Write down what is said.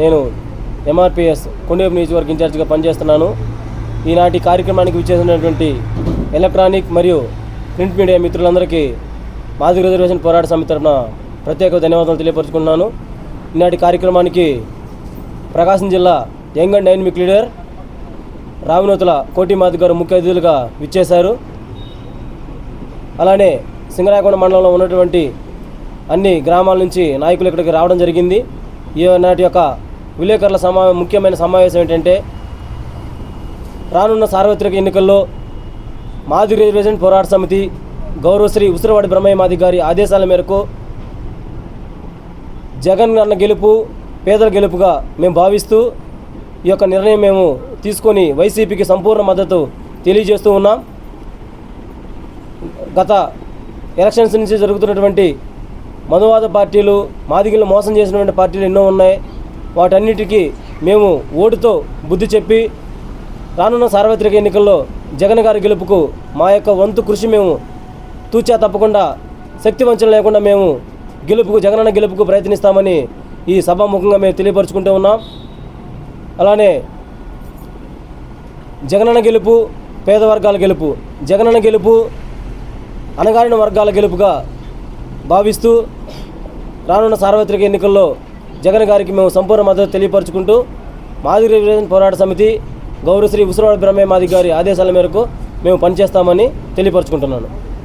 నేను ఎంఆర్పిఎస్ కొండేపు నియోజకవర్గ ఇన్ఛార్జిగా పనిచేస్తున్నాను. ఈనాటి కార్యక్రమానికి విచ్చేసినటువంటి ఎలక్ట్రానిక్ మరియు ప్రింట్ మీడియా మిత్రులందరికీ మాదిరి రిజర్వేషన్ పోరాట సమితి తరఫున ప్రత్యేక ధన్యవాదాలు తెలియపరుచుకున్నాను ఈనాటి కార్యక్రమానికి ప్రకాశం జిల్లా young and dynamic leader Ravinothula Koti Madi గారు ముఖ్య అతిథులుగా విచ్చేశారు. అలానే సింగరాయకొండ మండలంలో ఉన్నటువంటి అన్ని గ్రామాల నుంచి నాయకులు ఇక్కడికి రావడం జరిగింది. ఈ నాటి యొక్క విలేకరుల సమావే ముఖ్యమైన సమావేశం ఏంటంటే రానున్న సార్వత్రిక ఎన్నికల్లో మాది రిజర్వేషన్ పోరాట సమితి గౌరవశ్రీ ఉసిరవాడి బ్రహ్మయ్య మాది గారి ఆదేశాల మేరకు జగన్ అన్న గెలుపు పేదల గెలుపుగా మేము భావిస్తూ ఈ యొక్క నిర్ణయం మేము తీసుకొని వైసీపీకి సంపూర్ణ మద్దతు తెలియజేస్తూ ఉన్నాం. గత ఎలక్షన్స్ నుంచి జరుగుతున్నటువంటి మధువాద పార్టీలు మాదిగిలు మోసం చేసినటువంటి పార్టీలు ఎన్నో ఉన్నాయి. వాటన్నిటికీ మేము ఓటుతో బుద్ధి చెప్పి రానున్న సార్వత్రిక ఎన్నికల్లో జగన్ గారి గెలుపుకు మా యొక్క వంతు కృషి మేము తూచా తప్పకుండా శక్తి వంచన లేకుండా మేము గెలుపుకు జగనన్న గెలుపుకు ప్రయత్నిస్తామని ఈ సభాముఖంగా మేము తెలియపరుచుకుంటూ ఉన్నాం. అలానే జగనన్న గెలుపు పేద వర్గాల గెలుపు జగనన్న గెలుపు అణగారిన వర్గాల గెలుపుగా భావిస్తూ రానున్న సార్వత్రిక ఎన్నికల్లో జగన్ గారికి మేము సంపూర్ణ మద్దతు తెలియపరుచుకుంటూ మాదిరి రివిజన్ పోరాట సమితి గౌరవశ్రీ ఉసురవాడ బ్రహ్మయ్య మాది గారి ఆదేశాల మేరకు మేము పనిచేస్తామని తెలియపరుచుకుంటున్నాను.